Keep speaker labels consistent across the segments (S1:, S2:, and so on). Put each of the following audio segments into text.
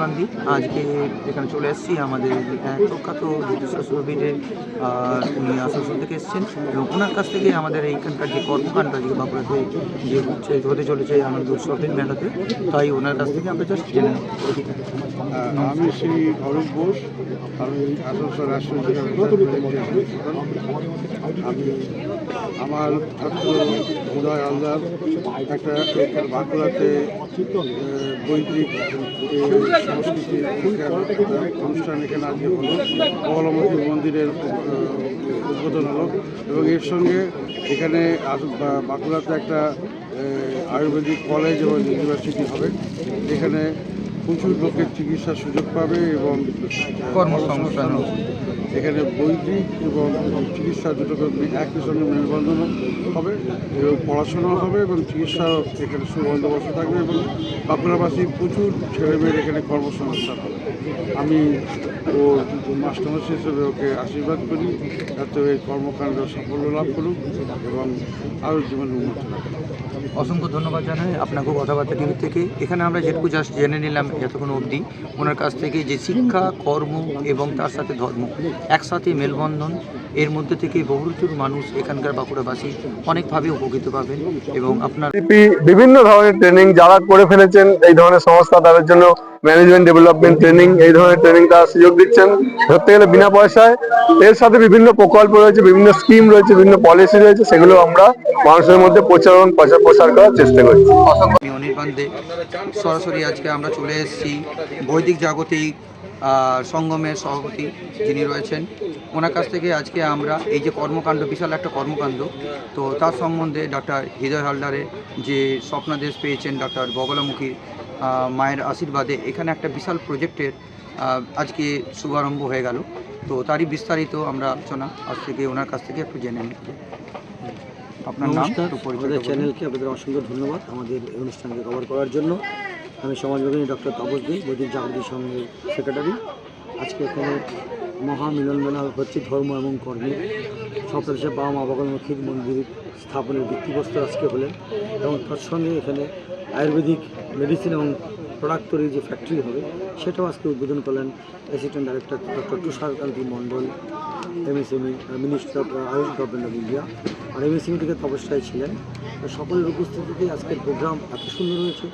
S1: গান্ধী আজকে এখানে চলে এসেছি আমাদের প্রখ্যাত আর উনি আসানসোল থেকে এসছেন এবং ওনার কাছ থেকে আমাদের এইখানকার যে কর্মকাণ্ড আজকে বাঁকুড়াতে যে হতে চলেছে আমাদের উৎসবের মেলাতে, তাই ওনার কাছ থেকে আমরা জাস্ট জেনে
S2: আমি শ্রী অরূপ বোস আমি আসানসোল রাষ্ট্রীয় আমি আমার ছাত্র উদয় হালদার একটা বাঁকুড়াতে বৈদিক আহ, সংস্কৃতি একটা অনুষ্ঠান এখানে আজকে হলো। বগলামুখী মন্দিরের উদ্বোধন হলো এবং এর সঙ্গে এখানে বাঁকুড়াতে একটা আয়ুর্বেদিক কলেজ এবং ইউনিভার্সিটি হবে। এখানে প্রচুর লোকের চিকিৎসার সুযোগ পাবে এবং
S1: কর্মসংস্থান
S2: এখানে বৈদিক এবং চিকিৎসা দুটোকে একই সঙ্গে মেলবন্ধন হবে এবং পড়াশোনাও হবে এবং চিকিৎসা এখানে সুবন্দোবস্ত থাকবে এবং বাঁকুড়াবাসী প্রচুর ছেলেমেয়ের এখানে কর্মসংস্থান হবে। আমি ও মাস্টারমশাই হিসেবে ওকে আশীর্বাদ করি যাতে ওই কর্মকাণ্ড সাফল্য লাভ করুক এবং আরও জীবনে উন্নতি লাভ
S1: অসংখ্য ধন্যবাদ জানাই আপনাকে কথাবার্তা টিভি থেকে। এখানে আমরা যেটুকু জাস্ট জেনে নিলাম এতক্ষণ অবধি, ওনার কাছ থেকে যে শিক্ষা, কর্ম এবং তার সাথে ধর্ম, একসাথে মেলবন্ধন এর মধ্যে থেকে বহুপ্রচুর মানুষ এখানকার বাঁকুড়াবাসী অনেকভাবে উপকৃত পাবেন এবং আপনার
S3: বিভিন্ন ধরনের ট্রেনিং যারা করে ফেলেছেন এই ধরনের সংস্থা তাদের জন্য ম্যানেজমেন্ট ডেভেলপমেন্ট ট্রেনিং এই ধরনের ট্রেনিং তারা সুযোগ দিচ্ছেন। ধরতে গেলে বিনা পয়সায় এর সাথে বিভিন্ন প্রকল্প রয়েছে বিভিন্ন স্কিম রয়েছে বিভিন্ন পলিসি রয়েছে সেগুলো আমরা মানুষের মধ্যে প্রচারণ প্রচার প্রসার করার চেষ্টা করছি।
S1: অনির্বাণ সরাসরি আজকে আমরা চলে এসেছি বৈদিক জাগতিক সঙ্গমের সভাপতি যিনি রয়েছেন ওনার কাছ থেকে আজকে আমরা এই যে কর্মকাণ্ড বিশাল একটা কর্মকাণ্ড তো তার সম্বন্ধে ডক্টর হৃদয় হালদারের যে স্বপ্নাদেশ পেয়েছেন ডক্টর বগলামুখী মায়ের আশীর্বাদে এখানে একটা বিশাল প্রজেক্টের আজকে শুভারম্ভ হয়ে গেল। তো তারই বিস্তারিত আমরা আলোচনা আজ থেকে ওনার কাছ থেকে একটু জেনে নিই আপনার নাম
S4: আমাদের চ্যানেলকে আপনাদের অসংখ্য ধন্যবাদ আমাদের অনুষ্ঠানকে কভার করার জন্য। আমি সমাজবিজ্ঞানী ডক্টর তাপস দে, বৈদিক জাগৃতি সঙ্গের সেক্রেটারি আজকে এখানে মহামিলন মেলা হচ্ছে ধর্ম এবং কর্মের সপ্তাহে বাবা মা বগলমুখীর মন্দির স্থাপনের ভিত্তিপ্রস্তর আজকে হলেন। এবং তার সঙ্গে এখানে আয়ুর্বেদিক মেডিসিন এবং প্রোডাক্ট তৈরির যে ফ্যাক্টরি হবে, সেটাও আজকে উদ্বোধন করলেন assistant director doctor Tusharkanti Mondal MSME minister of AYUSH government of India R MSME থেকে তপস্যায় ছিলেন। সকলের উপস্থিতিতে আজকের প্রোগ্রাম এত সুন্দর হয়েছে।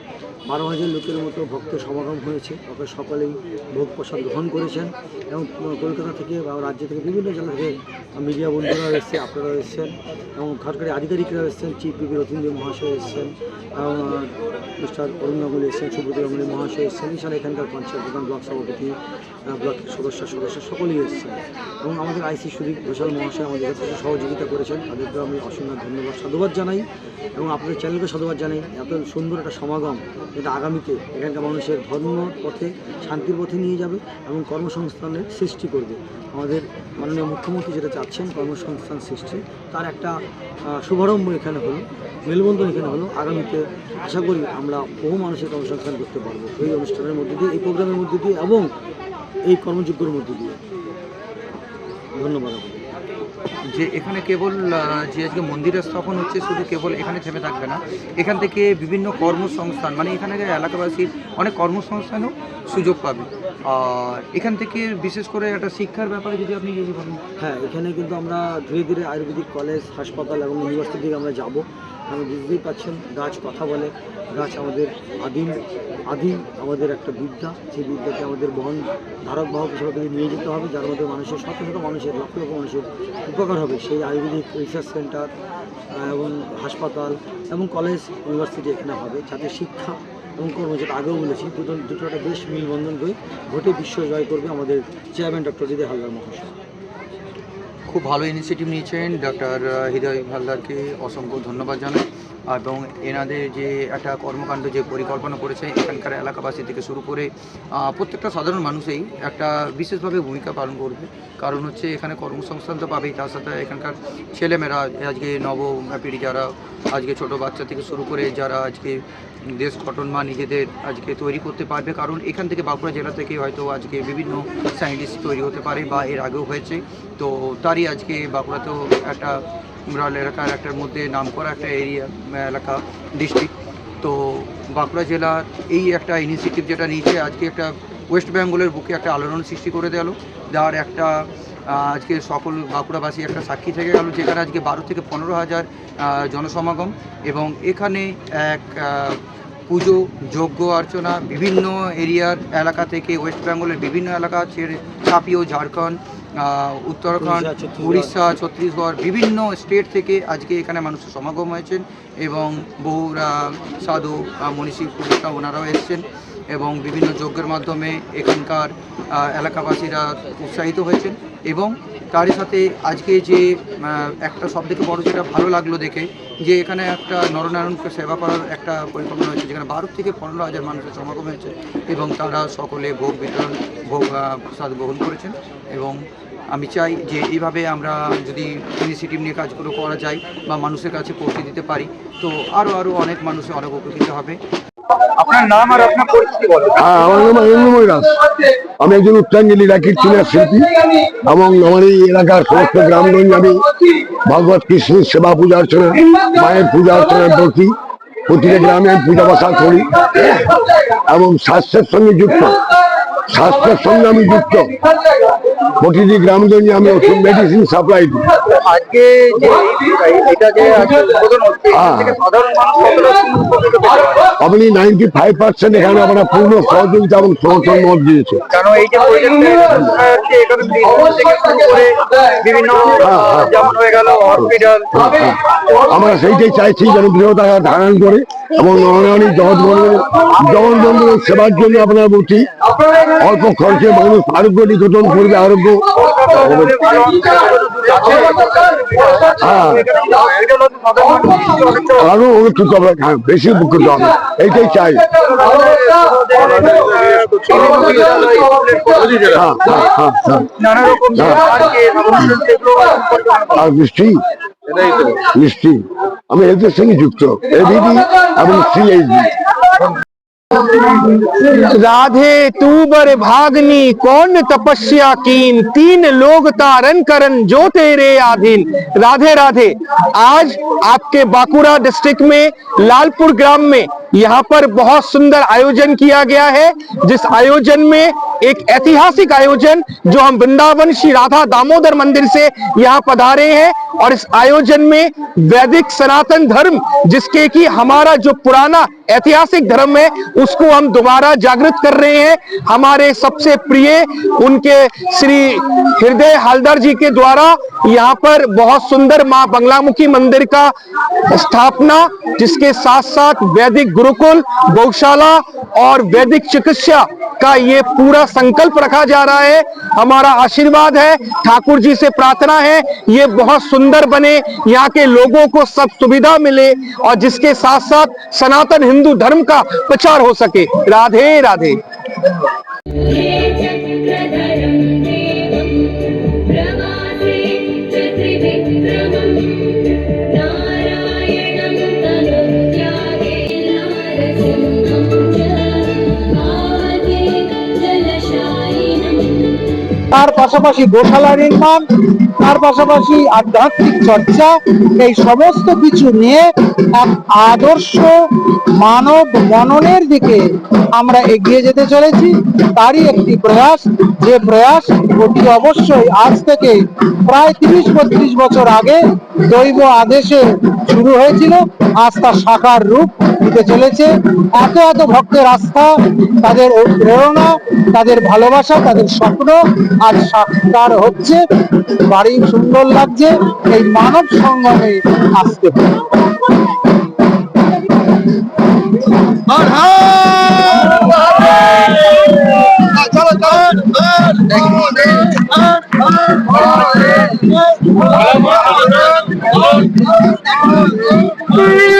S4: বারো হাজার লোকের মতো ভক্ত সমাগম হয়েছে। তবে সকলেই ভোগ প্রসাদ গ্রহণ করেছেন এবং কলকাতা থেকে বা রাজ্য থেকে বিভিন্ন জেলা থেকে মিডিয়া বন্ধুরা এসছে আপনারা এসছেন এবং সরকারি আধিকারিকরা এসছেন, চিফ বিপি রতীন্দ্র মহাশয় এসছেন, এবং মিস্টার অরুণ গাঙ্গুলি এসছেন, সুব্রত গাঙ্গুলি মহাশয় এসছেন, এছাড়া এখানকার পঞ্চায়েত প্রধান ব্লক সভাপতি ব্লক সদস্য সদস্য সকলেই এসছেন। এবং আমাদের আইসি সুদীপ ঘোষাল মহাশয় আমাদের কাছে সহযোগিতা করেছেন। তাদেরকেও আমি অসংখ্য ধন্যবাদ, সাধুবাদ জানাই। এবং আপনাদের চ্যানেলকে সাধুবাদ জানাই। এত সুন্দর একটা সমাগম, যেটা আগামীতে এখানকার মানুষের ধর্ম পথে, শান্তির পথে নিয়ে যাবে এবং কর্মসংস্থানের সৃষ্টি করবে। আমাদের মাননীয় মুখ্যমন্ত্রী যেটা চাচ্ছেন, কর্মসংস্থান সৃষ্টি, তার একটা শুভারম্ভ এখানে হলো, মেলবন্ধন এখানে হলো। আগামীতে আশা করি আমরা বহু মানুষের কর্মসংস্থান করতে পারব। এই অনুষ্ঠানের মধ্যে দিয়ে, এই প্রোগ্রামের মধ্যে দিয়ে এবং এই কর্মযোগ্যের মধ্যে দিয়ে। ধন্যবাদ
S1: যে এখানে কেবল যে আজকে মন্দিরের স্থাপন হচ্ছে শুধু কেবল এখানে থেমে থাকবে না এখান থেকে বিভিন্ন কর্মসংস্থান মানে এখানে এলাকাবাসীর অনেক কর্মসংস্থানও সুযোগ পাবে। আর এখান থেকে বিশেষ করে একটা শিক্ষার ব্যাপারে যদি আপনি বলেন।
S4: হ্যাঁ এখানে কিন্তু আমরা ধীরে ধীরে আয়ুর্বেদিক কলেজ হাসপাতাল এবং ইউনিভার্সিটি থেকে আমরা যাব। কারণ বুঝতেই পাচ্ছেন গাছ কথা বলে। গাছ আমাদের আদিম আদিম আমাদের একটা বিদ্যা। সেই বিদ্যাকে আমাদের বহন, ধারক বাহক হিসেবে নিয়ে যেতে হবে, যার মধ্যে মানুষের শত শত মানুষের, লক্ষ লক্ষ মানুষের উপকার হবে। সেই আয়ুর্বেদিক রিসার্চ সেন্টার এবং হাসপাতাল, এবং কলেজ ইউনিভার্সিটি এখানে হবে, যাতে শিক্ষা এবং কর্ম যেটা আগেও বলেছি, দুটো দুটো একটা বেশ মিলবন্ধন করে ভোটে বিশ্ব জয় করবে আমাদের চেয়ারম্যান ডক্টর হৃদয় হালদার মহাশয়।
S1: খুব ভালো ইনিশিয়েটিভ নিয়েছেন ডক্টর হৃদয় হালদারকে অসংখ্য ধন্যবাদ জানাই। এবং এনাদের যে একটা কর্মকাণ্ড যে পরিকল্পনা করেছে এখানকার এলাকাবাসী থেকে শুরু করে প্রত্যেকটা সাধারণ মানুষই একটা বিশেষভাবে ভূমিকা পালন করবে। কারণ হচ্ছে এখানে কর্মসংস্থান তো পাবেই, তার সাথে এখানকার ছেলেমেয়েরা আজকে নব পিঢ়ি যারা, আজকে ছোট বাচ্চা থেকে শুরু করে যারা আজকে দেশ গঠন বা নিজেদের আজকে তৈরি করতে পারবে। কারণ এখান থেকে বাঁকুড়া জেলা থেকে হয়তো আজকে বিভিন্ন সায়েন্টিস্ট তৈরি হতে পারে বা এর আগেও হয়েছে। তো তারই আজকে বাঁকুড়াতেও একটা রুরাল এলাকার একটার মধ্যে নাম করা একটা এরিয়া এলাকা ডিস্ট্রিক্ট তো বাঁকুড়া জেলার এই একটা ইনিশিয়েটিভ যেটা নিয়েছে, আজকে একটা ওয়েস্ট বেঙ্গলের বুকে একটা আলোড়ন সৃষ্টি করে দিল। যার একটা আজকে সকল বাঁকুড়াবাসী একটা সাক্ষী থেকে গেল যেখানে আজকে বারো থেকে পনেরো হাজার জনসমাগম এবং এখানে এক পুজো যজ্ঞ অর্চনা বিভিন্ন এরিয়ার এলাকা থেকে ওয়েস্ট বেঙ্গলের বিভিন্ন এলাকা ছেড়ে ছাপিও ঝাড়খণ্ড উত্তরাখণ্ড
S4: উড়িষ্যা, ছত্তিশগড়।
S1: বিভিন্ন স্টেট থেকে আজকে এখানে মানুষের সমাগম হয়েছেন এবং বহুরা সাধু মনীষী পুরুষরা ওনারাও এসছেন এবং বিভিন্ন যজ্ঞের মাধ্যমে এখানকার এলাকাবাসীরা উৎসাহিত হয়েছেন এবং তারই সাথে আজকে যে একটা সব থেকে বড় যেটা ভালো লাগল দেখে, যে এখানে একটা নরনারায়ণকে সেবা করার একটা পরিকল্পনা হয়েছে, যেখানে বারো থেকে পনেরো হাজার মানুষের সমাগম হয়েছে এবং তারা সকলে ভোগ বিতরণ, ভোগ প্রসাদ গ্রহণ করেছেন এবং আমি চাই যে এইভাবে আমরা যদি ইনিশিয়েটিভ নিয়ে কাজগুলো করা যায় বা মানুষের কাছে পৌঁছে দিতে পারি, তো আরও আরও অনেক মানুষ অনেক উপকৃত হবে।
S3: আপনার নাম আর আপনার পরিচিতি বলুন
S5: হ্যাঁ আমার নাম আনন্দময় দাস আমি একজন উত্তরাঞ্জলি রাখির চিনার শিল্পী এবং আমার এই এলাকার সমস্ত গ্রামগঞ্জ আমি ভগবত কৃষ্ণের সেবা পূজা অর্চনা, মায়ের পূজা অর্চনা প্রতি প্রতিটা গ্রামে আমি পূজা বাসা করি এবং স্বাস্থ্যের সঙ্গে যুক্ত। স্বাস্থ্যের সঙ্গে আমি যুক্ত। প্রতিটি গ্রামগঞ্জে আমি ওষুধ মেডিসিন সাপ্লাই দিই
S3: আজকে?
S5: আপনি নাইনটি ফাইভ পার্সেন্ট এখানে আপনারা পূর্ণ সহযোগিতা এবং সমর্থন মত দিয়েছে। হ্যাঁ, হ্যাঁ।
S3: হয়ে
S5: আমরা সেইটাই চাইছি যেন বৃহদাকার ধারণ করে এবং নরনারী জগৎবন্ধন জগৎবন্ধনের সেবার জন্য আপনার বলছি অল্প খরচে মানুষ আরোগ্য নিকটন করবে, আরোগ্য। হ্যাঁ। আরও অনুষ্ঠিত হ্যাঁ বেশি উপকৃত হবে। এইটাই চাই। হ্যাঁ হ্যাঁ আর মিষ্টি? মিষ্টি। আমি এদের সঙ্গে যুক্ত। এবিডি এবং সিএইচডি
S6: राधे, तू बर भागनी, कौन तपस्या कीन? तीन लोग तारन करन जो तेरे आधीन। राधे राधे, आज आपके बांकुड़ा डिस्ट्रिक्ट में, लालपुर ग्राम में, यहाँ पर बहुत सुंदर आयोजन किया गया है, जिस आयोजन में एक ऐतिहासिक आयोजन जो हम वृंदावन श्री राधा दामोदर मंदिर से यहाँ पधारे हैं, और इस आयोजन में वैदिक सनातन धर्म, जिसके कि हमारा जो पुराना ऐतिहासिक धर्म है उसको हम दोबारा जागृत कर रहे हैं। हमारे सबसे प्रिय उनके श्री हृदय हालदार जी के द्वारा यहाँ पर बहुत सुंदर माँ बंगलामुखी मंदिर का स्थापना, जिसके साथ साथ वैदिक गुरुकुल, गौशाला और वैदिक चिकित्सा का ये पूरा संकल्प रखा जा रहा है। हमारा आशीर्वाद है, ठाकुर जी से प्रार्थना है, ये बहुत सुंदर बने, यहाँ के लोगों को सब सुविधा मिले और जिसके साथ साथ सनातन हिंदू धर्म का प्रचार हो सके। राधे राधे। তার পাশাপাশি গোশালা নির্মাণ, তার পাশাপাশি আধ্যাত্মিক চর্চা, এই সমস্ত কিছু নিয়ে এক আদর্শ মানব মননের দিকে আমরা এগিয়ে যেতে চলেছি। তারই একটি প্রয়াস, যে প্রয়াস অতি অবশ্যই আজ থেকে প্রায় তিরিশ বত্রিশ বছর আগে দৈব আদেশে শুরু হয়েছিল। আজ তা সাকার রূপ দিতে চলেছে। এত এত ভক্তের আস্থা, তাদের প্রেরণা তাদের ভালোবাসা, তাদের স্বপ্ন আজ সাকার হচ্ছে বাড়ি সুন্দর লাগছে এই মানব সঙ্গমে আসতে পারে
S7: Thank you.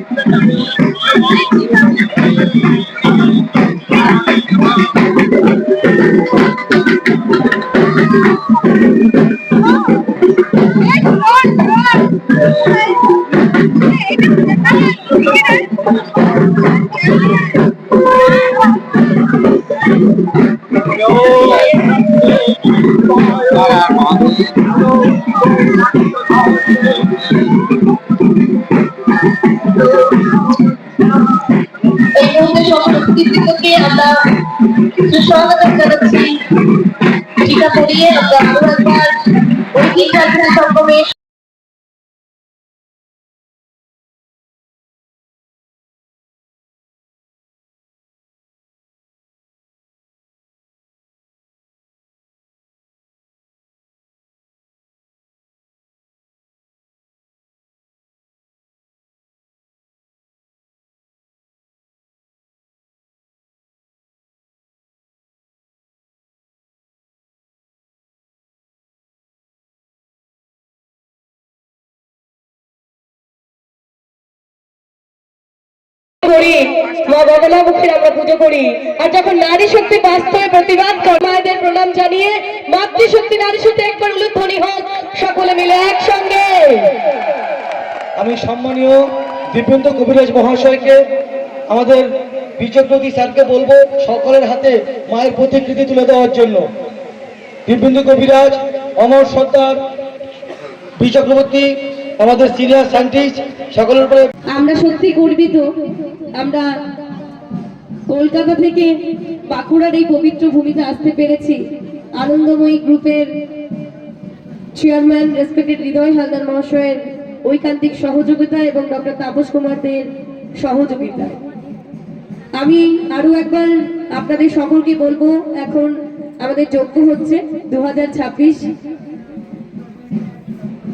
S8: অতিথিকে আমরা সুস্বাগত জানাচ্ছি। টিকা পরিয়ে আমরা আরও একবার ঐকিক প্রার্থনা
S9: করি। মা বগলামুখীর আমরা পুজো করি। আর যখন নারী শক্তি বাস্তবে প্রতিবাদ মায়েদের প্রণাম জানিয়ে মাতৃশক্তি নারী শক্তি একবার উলুধ্বনি হোক সকলে মিলে একসঙ্গে।
S10: আমি সম্মানীয় দিব্যন্ত কবিরাজ মহাশয়কে আমাদের বিচক্রবর্তী স্যারকে বলব সকলের হাতে মায়ের প্রতিকৃতি তুলে দেওয়ার জন্য। দিব্যন্ত কবিরাজ অমর সর্দার বিচক্রবর্তী আমাদের সিনিয়র সায়েন্টিস্ট সকলের উপরে
S9: আমরা সত্যি গর্বিত আমরা কলকাতা থেকে বাঁকুড়ার এই পবিত্র ভূমিতে আসতে পেরেছি। আনন্দময়ী গ্রুপের চেয়ারম্যান রেসপেক্টেড হৃদয় হালদার মহাশয়ের ঐকান্তিক সহযোগিতা এবং ডক্টর তাপস কুমারদের সহযোগিতায় আমি আরও একবার আপনাদের সকলকে বলব, এখন আমাদের যোগ্য হচ্ছে দু হাজার ছাব্বিশ।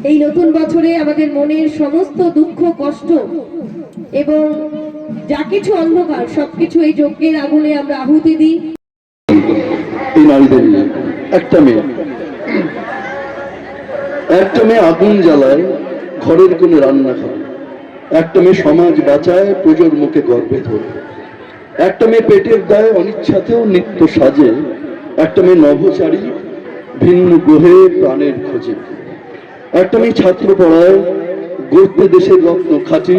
S9: এই নতুন বছরে আমাদের মনের সমস্ত দুঃখ, কষ্ট এবং যা কিছু অন্ধকার, সবকিছু এই যজ্ঞের আগুনে আমরা আহুতি দিই।
S11: একটা মেয়ে। একটা মেয়ে আগুন জ্বালায়, ঘরের কোনো রান্না খায় একটা মেয়ে সমাজ বাঁচায় পুজোর মুখে গর্বে ধরে। একটা মেয়ে পেটের দায় অনিচ্ছাতেও নিত্য সাজে। একটা মেয়ে নভোচারী, ভিন্ন গ্রহে প্রাণের খোঁজে। একটা মেয়ে ছাত্র পড়ায় গড়তে দেশের রত্ন খাঁটি।